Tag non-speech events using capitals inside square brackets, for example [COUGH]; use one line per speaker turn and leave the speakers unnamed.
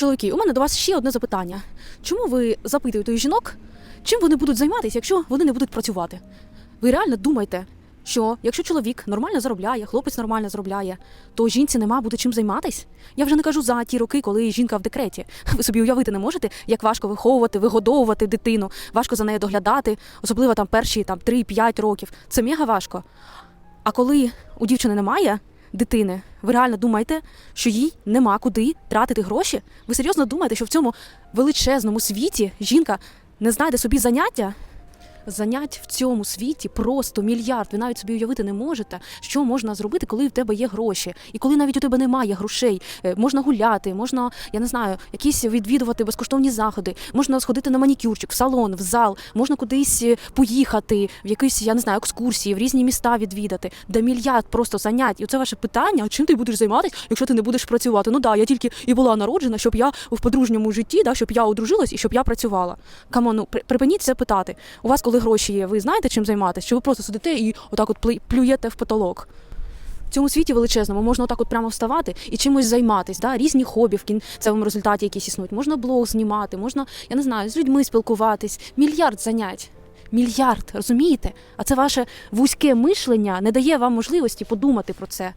Чоловіки, у мене до вас ще одне запитання. Чому ви запитуєте жінок, чим вони будуть займатися, якщо вони не будуть працювати? Ви реально думаєте, що якщо чоловік нормально заробляє, хлопець нормально заробляє, то жінці нема буде чим займатись? Я вже не кажу за ті роки, коли жінка в декреті. [LAUGHS] Ви собі уявити не можете, як важко виховувати, вигодовувати дитину, важко за нею доглядати, особливо там перші там 3-5 років. Це мега важко. А коли у дівчини немає дитини, ви реально думаєте, що їй нема куди тратити гроші? Ви серйозно думаєте, що в цьому величезному світі жінка не знайде собі заняття? Занять в цьому світі просто мільярд. Ви навіть собі уявити не можете, що можна зробити, коли в тебе є гроші, і коли навіть у тебе немає грошей. Е, Можна гуляти, можна, я не знаю, якісь відвідувати безкоштовні заходи, можна сходити на манікюрчик, в салон, в зал, можна кудись е, поїхати, в якісь, я не знаю, екскурсії, в різні міста відвідати, де мільярд просто занять. І це ваше питання: а чим ти будеш займатися, якщо ти не будеш працювати? Ну да, я тільки і була народжена, щоб я в подружньому житті, да, щоб я одружилась і щоб я працювала. Камон, ну припиніть це питати. У вас, коли гроші є, ви знаєте, чим займатися? Чи ви просто сидите і отак от плюєте в потолок? В цьому світі величезному можна отак от прямо вставати і чимось займатися. Да? Різні хобі в кінцевому результаті якісь існують. Можна блог знімати, можна, я не знаю, з людьми спілкуватись. Мільярд занять. Мільярд, розумієте? А це ваше вузьке мишлення не дає вам можливості подумати про це.